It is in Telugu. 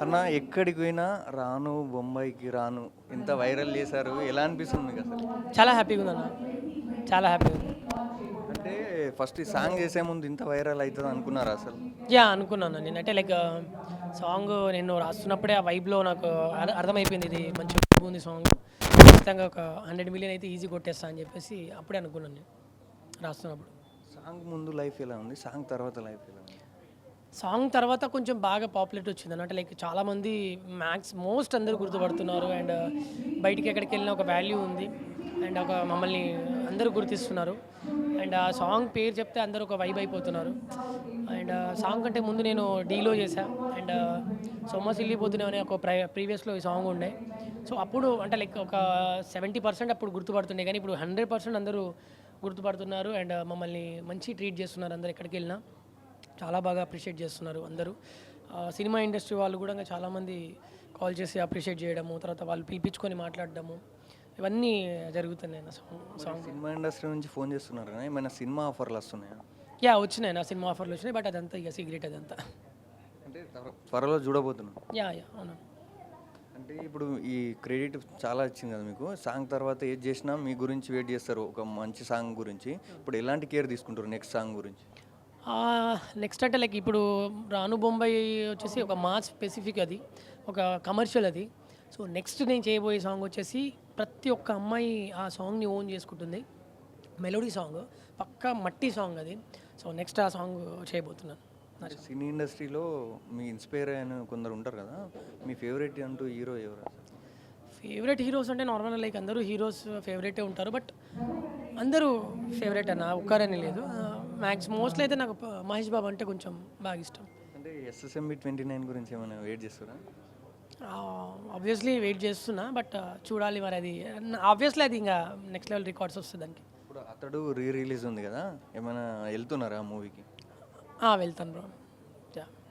అన్న ఎక్కడికి పోయినా రాను బొంబాయికి రాను ఇంత వైరల్ చేశారు. ఎలా అనిపిస్తుంది మీకు అసలు? చాలా హ్యాపీగా ఉందన్న. చాలా హ్యాపీగా ఉంది. అంటే ఫస్ట్ ఈ సాంగ్ చేసే ముందు ఇంత వైరల్ అవుతుంది అనుకున్నారా అసలు? యా అనుకున్నాను నేను అంటే లైక్ సాంగ్ నేను రాస్తున్నప్పుడే ఆ వైబ్లో నాకు అర్థ- అర్థమైపోయింది ఇది మంచి vibe ఉంది సాంగ్ ఖచ్చితంగా ఒక హండ్రెడ్ మిలియన్ అయితే ఈజీ కొట్టేస్తా అని చెప్పేసి అప్పుడే అనుకున్నాను నేను రాస్తున్నప్పుడు. సాంగ్ ముందు లైఫ్ ఎలా ఉంది? సాంగ్ తర్వాత లైఫ్ ఎలా ఉంది? సాంగ్ తర్వాత కొంచెం బాగా పాపులేట్ వచ్చింది అంటే లైక్ చాలామంది మ్యాక్స్ మోస్ట్ అందరూ గుర్తుపడుతున్నారు. అండ్ బయటికి ఎక్కడికి వెళ్ళినా ఒక వాల్యూ ఉంది. అండ్ ఒక మమ్మల్ని అందరూ గుర్తిస్తున్నారు. అండ్ ఆ సాంగ్ పేరు చెప్తే అందరూ ఒక వైబ్ అయిపోతున్నారు. అండ్ సాంగ్ కంటే ముందు నేను డీలో చేశాను అండ్ సొమ్మ సిల్లిపోతున్నా అనే ఒక ప్ర ప్రీవియస్లో ఈ సాంగ్ ఉండే. సో అప్పుడు అంటే లైక్ ఒక సెవెంటీ పర్సెంట్ అప్పుడు గుర్తుపడుతుండే. కానీ ఇప్పుడు హండ్రెడ్ పర్సెంట్ అందరూ గుర్తుపడుతున్నారు. అండ్ మమ్మల్ని మంచి ట్రీట్ చేస్తున్నారు అందరు ఎక్కడికి వెళ్ళినా. చాలా బాగా అప్రిషియేట్ చేస్తున్నారు అందరూ. సినిమా ఇండస్ట్రీ వాళ్ళు కూడా చాలామంది కాల్ చేసి అప్రిషియేట్ చేయడము తర్వాత వాళ్ళు పిలిపించుకొని మాట్లాడడము ఇవన్నీ జరుగుతున్నాయి నా సాంగ్ సాంగ్ సినిమా ఇండస్ట్రీ నుంచి ఫోన్ చేస్తున్నారు? కానీ ఏమైనా సినిమా ఆఫర్లు వస్తున్నాయా? యా వచ్చినాయి నా సినిమా ఆఫర్లు వచ్చినాయి బట్ అదంతా ఇక సీక్రెట్ అదంతా. అంటే త్వర- త్వరలో చూడబోతున్నాం. యా యా అవును. అంటే ఇప్పుడు ఈ క్రెడిట్ చాలా వచ్చింది కదా మీకు? సాంగ్ తర్వాత ఏది చేసినా మీ గురించి వెయిట్ చేస్తారు ఒక మంచి సాంగ్ గురించి. ఇప్పుడు ఎలాంటి కేర్ తీసుకుంటారు నెక్స్ట్ సాంగ్ గురించి? నెక్స్ట్ అంటే లైక్ ఇప్పుడు రాను బొంబాయి వచ్చేసి ఒక మాస్ స్పెసిఫిక్ అది ఒక కమర్షియల్ అది. సో నెక్స్ట్ నేను చేయబోయే సాంగ్ వచ్చేసి ప్రతి ఒక్క అమ్మాయి ఆ సాంగ్ని ఓన్ చేసుకుంటుంది. మెలోడీ సాంగ్ పక్కా మట్టి సాంగ్ అది. సో నెక్స్ట్ ఆ సాంగ్ చేయబోతున్నాను సినీ ఇండస్ట్రీలో మీ ఇన్స్పైర్ అయిన కొందరు ఉంటారు కదా మీ ఫేవరెట్ అంటూ హీరో ఎవరు? ఫేవరెట్ హీరోస్ అంటే నార్మల్ లైక్ అందరూ హీరోస్ ఫేవరెటే ఉంటారు బట్ అందరూ ఫేవరెట్ అన్న ఒక్కరని లేదు. మ్యాక్స్ మోస్ట్లీ అయితే నాకు మహేష్ బాబు అంటే కొంచెం బాగా ఇష్టం. అంటే ఎస్ఎస్ఎంబి ట్వంటీ నైన్ గురించి ఏమైనా వెయిట్ చేస్తారా? ఆబ్వియస్లీ వెయిట్ చేస్తున్నా బట్ చూడాలి మరి అది. ఆబ్వియస్లీ అది ఇంకా నెక్స్ట్ లెవెల్ రికార్డ్స్ వస్తుంది దానికి. ఇప్పుడు అతడు రీ రిలీజ్ ఉంది కదా ఏమైనా వెళ్తున్నారా మూవీకి వెళ్తాను బ్రో